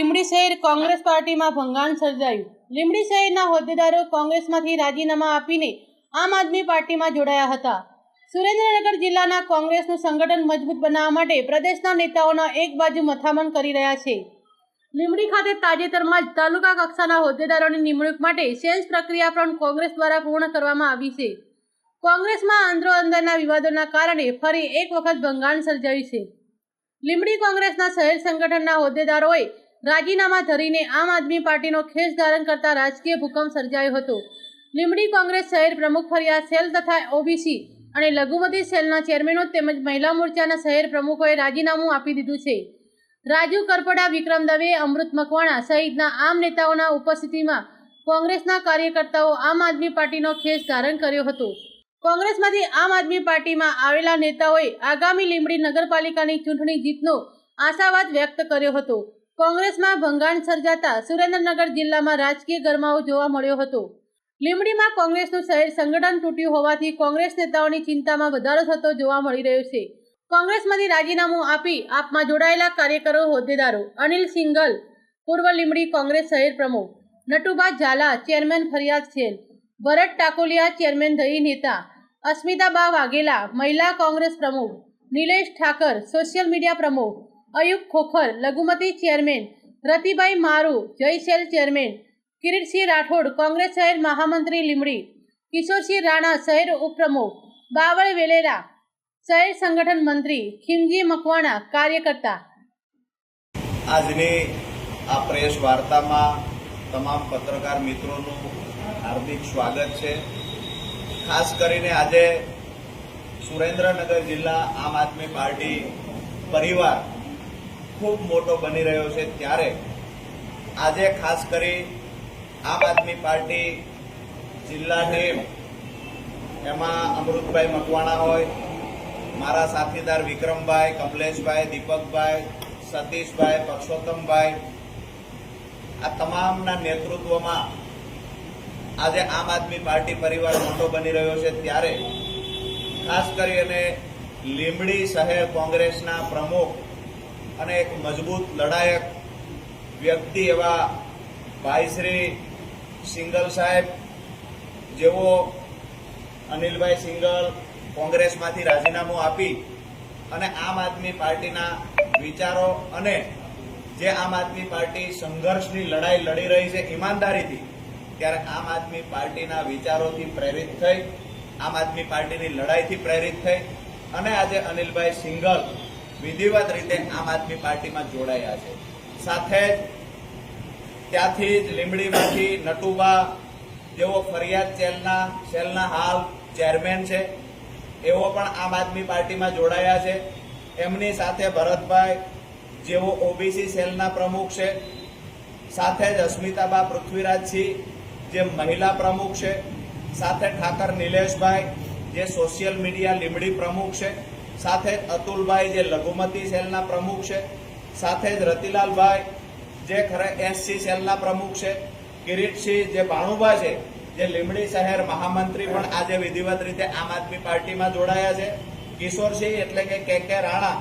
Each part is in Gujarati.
લીંબડી શહેર કોંગ્રેસ પાર્ટીમાં ભંગાણ સર્જાયું. લીંબડી શહેરના હોદ્દેદારો કોંગ્રેસમાંથી રાજીનામા આપીને આમ આદમી પાર્ટીમાં જોડાયા હતા. સુરેન્દ્રનગર જિલ્લાના કોંગ્રેસનું સંગઠન મજબૂત બનાવવા માટે પ્રદેશના નેતાઓના એક બાજુ મથામણ કરી રહ્યા છે. લીંબડી ખાતે તાજેતરમાં જ તાલુકા કક્ષાના હોદ્દેદારોની નિમણૂક માટે સેન્સ પ્રક્રિયા પણ કોંગ્રેસ દ્વારા પૂર્ણ કરવામાં આવી છે. કોંગ્રેસમાં અંદરો અંદરના વિવાદોના કારણે ફરી એક વખત ભંગાણ સર્જાયું છે. લીંબડી કોંગ્રેસના શહેર સંગઠનના હોદ્દેદારોએ રાજીનામા ધરીને આમ આદમી પાર્ટીનો ખેસ ધારણ કરતા રાજકીય ભૂકંપ સર્જાયો હતો. લીંબડી કોંગ્રેસ શહેર પ્રમુખ ફરિયાદ સેલ તથા ઓબીસી અને લઘુમતી સેલના ચેરમેનો તેમજ મહિલા મોરચાના શહેર પ્રમુખોએ રાજીનામું આપી દીધું છે. રાજુ કરપડા, વિક્રમ દવે, અમૃત મકવાણા સહિતના આમ નેતાઓના ઉપસ્થિતિમાં કોંગ્રેસના કાર્યકર્તાઓ આમ આદમી પાર્ટીનો ખેસ ધારણ કર્યો હતો. કોંગ્રેસમાંથી આમ આદમી પાર્ટીમાં આવેલા નેતાઓએ આગામી લીંબડી નગરપાલિકાની ચૂંટણી જીતનો આશાવાદ વ્યક્ત કર્યો હતો. કોંગ્રેસમાં ભંગાણ સર્જાતા સુરેન્દ્રનગર જિલ્લામાં રાજકીય ગરમાવો જોવા મળ્યો હતો. લીંબડીમાં કોંગ્રેસનું શહેર સંગઠન તૂટ્યું હોવાથી કોંગ્રેસ નેતાઓની ચિંતામાં વધારો થતો જોવા મળી રહ્યો છે. કોંગ્રેસમાંથી રાજીનામું આપી આપમાં જોડાયેલા કાર્યકરો, હોદ્દેદારો, અનિલ સિંગલ, પૂર્વ લીંબડી કોંગ્રેસ શહેર પ્રમુખ નટુબા ઝાલા, ચેરમેન ફરિયાદ સેલ ભરત ટાકોલિયા, ચેરમેન દહી નેતા, અસ્મિતાબા વાઘેલા, મહિલા કોંગ્રેસ પ્રમુખ, નિલેશ ઠાકર, સોશિયલ મીડિયા પ્રમુખ અયુબ ખોખર, લઘુમતી ચેરમેન, રતિભાઈ મારુ જયસેલ ચેરમેન, કિરીટસિંહ રાઠોડ, કોંગ્રેસ શહેર મહામંત્રી લીમડી કિશોરસિંહ રાણા શહેર ઉપપ્રમુખ, બાવળ વેલેરા શહેર સંગઠન મંત્રી, ખીમજી મકવાણા કાર્યકર્તા. આજની આ પ્રેસ વાર્તામાં તમામ પત્રકાર મિત્રોનું હાર્દિક સ્વાગત છે. ખાસ કરીને આજે સુરેન્દ્રનગર જિલ્લા આમ આદમી પાર્ટી પરિવાર ખૂબ મોટો બની રહ્યો છે ત્યારે આજે ખાસ કરી આમ આદમી પાર્ટી જિલ્લા ટીમ, એમાં અમૃતભાઈ મકવાણા હોય, મારા સાથીદાર વિક્રમભાઈ, કમલેશભાઈ, દીપકભાઈ, સતીશભાઈ પરસોત્તમભાઈ આ તમામના નેતૃત્વમાં આજે આમ આદમી પાર્ટી પરિવાર મોટો બની રહ્યો છે ત્યારે ખાસ કરીને લીંબડી શહેર કોંગ્રેસના પ્રમુખ અને એક મજબૂત લડાયક વ્યક્તિ એવા ભાઈશ્રી સિંગલ સાહેબ જેઓ અનિલભાઈ સિંગલ કોંગ્રેસમાંથી રાજીનામું આપી અને આમ આદમી પાર્ટીના વિચારો અને જે આમ આદમી પાર્ટી સંઘર્ષની લડાઈ લડી રહી છે ઈમાનદારીથી, ત્યારે આમ આદમી પાર્ટીના વિચારોથી પ્રેરિત થઈ, આમ આદમી પાર્ટીની લડાઈથી પ્રેરિત થઈ અને આજે અનિલભાઈ સિંગલ વિધિવત રીતે આમ આદમી પાર્ટીમાં જોડાયા છે. સાથે જ ત્યાંથી જ લીંબડીમાંથી નટુબા, જેઓ ફરિયાદ સેલના સેલના હાલ ચેરમેન છે એવો પણ આમ આદમી પાર્ટીમાં જોડાયા છે. એમની સાથે ભરતભાઈ, જેઓ ઓબીસી સેલના પ્રમુખ છે. સાથે જ અસ્મિતાબા પૃથ્વીરાજસિંહ, જે મહિલા પ્રમુખ છે. સાથે ઠાકર નિલેશભાઈ, જે સોશિયલ મીડિયા લીમડી પ્રમુખ છે. સાથે જ અતુલભાઈ જે લઘુમતી સેલના પ્રમુખ છે, સાથે જ રતિલાલભાઈ જે ખરે એસસી સેલના પ્રમુખ છે, કિરીટસિંહ જે ભાણુભા છે, જે લીમડી શહેર મહામંત્રી પણ આજે વિધિવત રીતે આમ આદમી પાર્ટીમાં જોડાયા છે. કિશોરસિંહ એટલે કે કે કે રાણા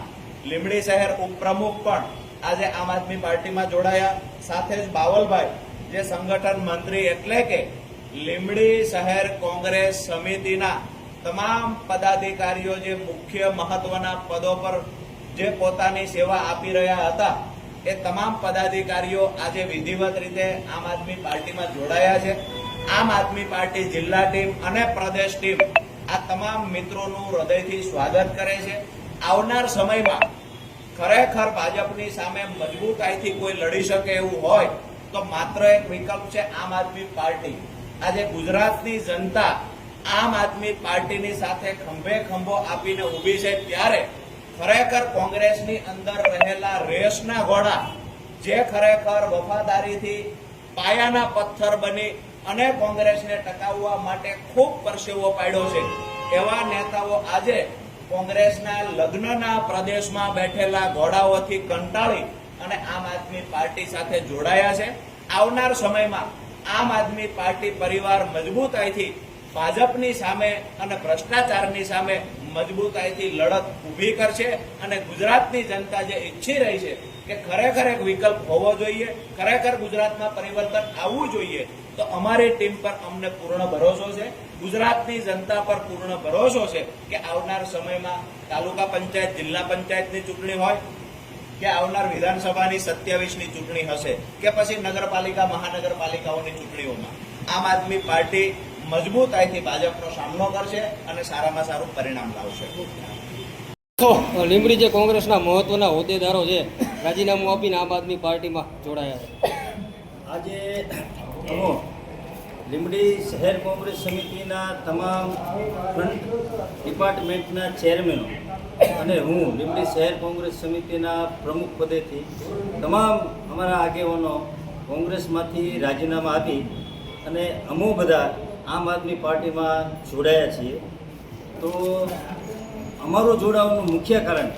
લીમડી શહેર ઉપપ્રમુખ પણ આજે આમ આદમી પાર્ટીમાં જોડાયા. સાથે જ બાવલભાઈ, જે સંગઠન મંત્રી એટલે કે લીમડી શહેર કોંગ્રેસ સમિતિના તમામ પદાધિકારીઓ જે મુખ્ય મહત્વના પદો પર જે પોતાની સેવા આપી રહ્યા હતા, એ તમામ પદાધિકારીઓ આજે વિધિવત રીતે આમ આદમી પાર્ટીમાં જોડાયા છે. આમ આદમી પાર્ટી જિલ્લા ટીમ અને પ્રદેશ ટીમ આ તમામ મિત્રોનું હૃદયથી સ્વાગત કરે છે. આવનાર સમયમાં ખરેખર ભાજપની સામે મજબૂતાઈથી કોઈ લડી શકે એવું હોય, તો માત્ર એક વિકલ્પ છે આમ આદમી પાર્ટી. આજે ગુજરાતની જનતા આમ આદમી પાર્ટીની સાથે ખંભે ખંભો આપીને ઊભી છે ત્યારે ખરેખર કોંગ્રેસની અંદર રહેલા રેસના ઘોડા જે ખરેખર વફાદારીથી પાયાના પથ્થર બની અને કોંગ્રેસને ટકાવવા માટે ખૂબ પરસેવો પાડ્યો છે. એવા નેતાઓ આજે કોંગ્રેસના લગ્નના પ્રદેશમાં બેઠેલા ઘોડાઓથી કંટાળી અને આમ આદમી પાર્ટી સાથે જોડાયા છે. આવનાર સમયમાં આમ આદમી પાર્ટી પરિવાર મજબૂતાઈથી ભાજપની સામે અને ભ્રષ્ટાચારની સામે મજબૂતાઈથી લડત ઊભી કરશે અને ગુજરાતની જનતા જે ઈચ્છી રહી છે કે ખરેખર એક વિકલ્પ હોવો જોઈએ, ખરેખર ગુજરાતમાં પરિવર્તન આવવું જોઈએ, તો અમારી ટીમ પર અમને પૂર્ણ ભરોસો છે. ગુજરાતની જનતા પર પૂર્ણ ભરોસો છે કે આવનાર સમયમાં તાલુકા પંચાયત, જિલ્લા પંચાયતની ચૂંટણી હોય, કે આવનાર વિધાનસભાની સત્યાવીસની ચૂંટણી હશે, કે પછી નગરપાલિકા, મહાનગરપાલિકાઓની ચૂંટણીઓમાં. આમ આદમી પાર્ટી મજબૂતાઈથી ભાજપનો સામનો કરશે અને સારામાં સારું પરિણામ લાવશે. લીંબડી જે કોંગ્રેસના મહત્વના હોદ્દેદારો છે રાજીનામું આપીને આમ આદમી પાર્ટીમાં જોડાયા છે. આજે હું લીંબડી શહેર કોંગ્રેસ સમિતિના તમામ ફ્રન્ટ ડિપાર્ટમેન્ટના ચેરમેનો અને હું લીંબડી શહેર કોંગ્રેસ સમિતિના પ્રમુખ પદેથી તમામ અમારા આગેવાનો કોંગ્રેસમાંથી રાજીનામા આપી અને અમો બધા આમ આદમી પાર્ટીમાં જોડાયા છીએ. તો અમારું જોડાવાનું મુખ્ય કારણ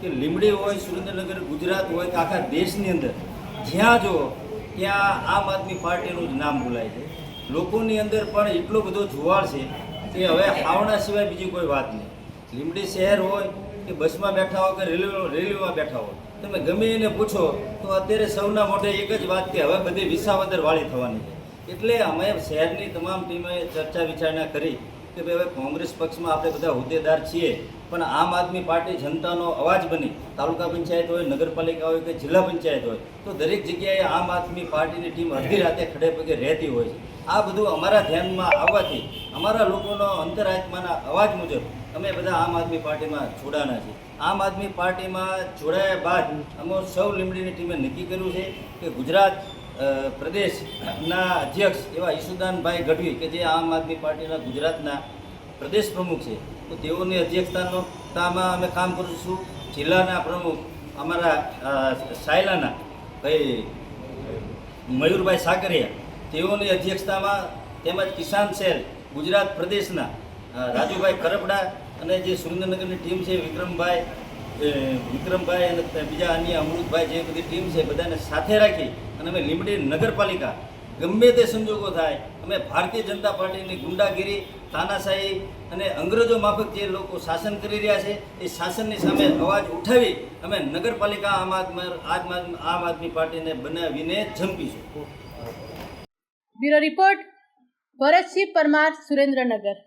કે લીંબડી હોય, સુરેન્દ્રનગર, ગુજરાત હોય કે આખા દેશની અંદર, જ્યાં જો ત્યાં આમ આદમી પાર્ટીનું જ નામ બોલાય છે. લોકોની અંદર પણ એટલો બધો જુવાળ છે કે હવે હાવણા સિવાય બીજી કોઈ વાત નહીં. લીંબડી શહેર હોય કે બસમાં બેઠા હો કે રેલવે રેલવેમાં બેઠા હો તમે ગમે એને પૂછો તો અત્યારે સૌના મોઢે એક જ વાત કે હવે બધી વિસાવદર વાળી થવાની છે. એટલે અમે શહેરની તમામ ટીમે ચર્ચા વિચારણા કરી કે ભાઈ હવે કોંગ્રેસ પક્ષમાં આપણે બધા હોદ્દેદાર છીએ, પણ આમ આદમી પાર્ટી જનતાનો અવાજ બની. તાલુકા પંચાયત હોય, નગરપાલિકા હોય કે જિલ્લા પંચાયત હોય, તો દરેક જગ્યાએ આમ આદમી પાર્ટીની ટીમ અડધી રાતે ખડે પગે રહેતી હોય છે. આ બધું અમારા ધ્યાનમાં આવવાથી અમારા લોકોનો અંતરાત્માના અવાજ મુજબ અમે બધા આમ આદમી પાર્ટીમાં જોડાના છીએ. આમ આદમી પાર્ટીમાં જોડાયા બાદ અમે સૌ લીમડીની ટીમે નક્કી કર્યું છે કે ગુજરાત પ્રદેશના અધ્યક્ષ એવા ઈશુદાનભાઈ ગઢવી કે જે આમ આદમી પાર્ટીના ગુજરાતના પ્રદેશ પ્રમુખ છે, તો તેઓની અધ્યક્ષતામાં અમે કામ કરીશું. જિલ્લાના પ્રમુખ અમારા સાયલાના ભાઈ, મયુરભાઈ સાકરિયા, તેઓની અધ્યક્ષતામાં તેમજ કિસાન સેલ ગુજરાત પ્રદેશના રાજુભાઈ કરપડા અને જે સુરેન્દ્રનગરની ટીમ છે વિક્રમભાઈ વિક્રમભાઈ અને બીજા અન્ય અમૃતભાઈ જે બધી ટીમ છે બધાને સાથે રાખી અને અમે લીંબડી નગરપાલિકા, ગમે તે સંજોગો થાય, અમે ભારતીય જનતા પાર્ટીની ગુંડાગીરી, તાનાશાહી અને અંગ્રેજો માફક જે લોકો શાસન કરી રહ્યા છે, એ શાસનની સામે અવાજ ઉઠાવી અમે નગરપાલિકા આમ આદમી- આમ આદમી પાર્ટીને બનાવીને જંપીશું. Bureau report Bharatsinh Parmar Surendranagar.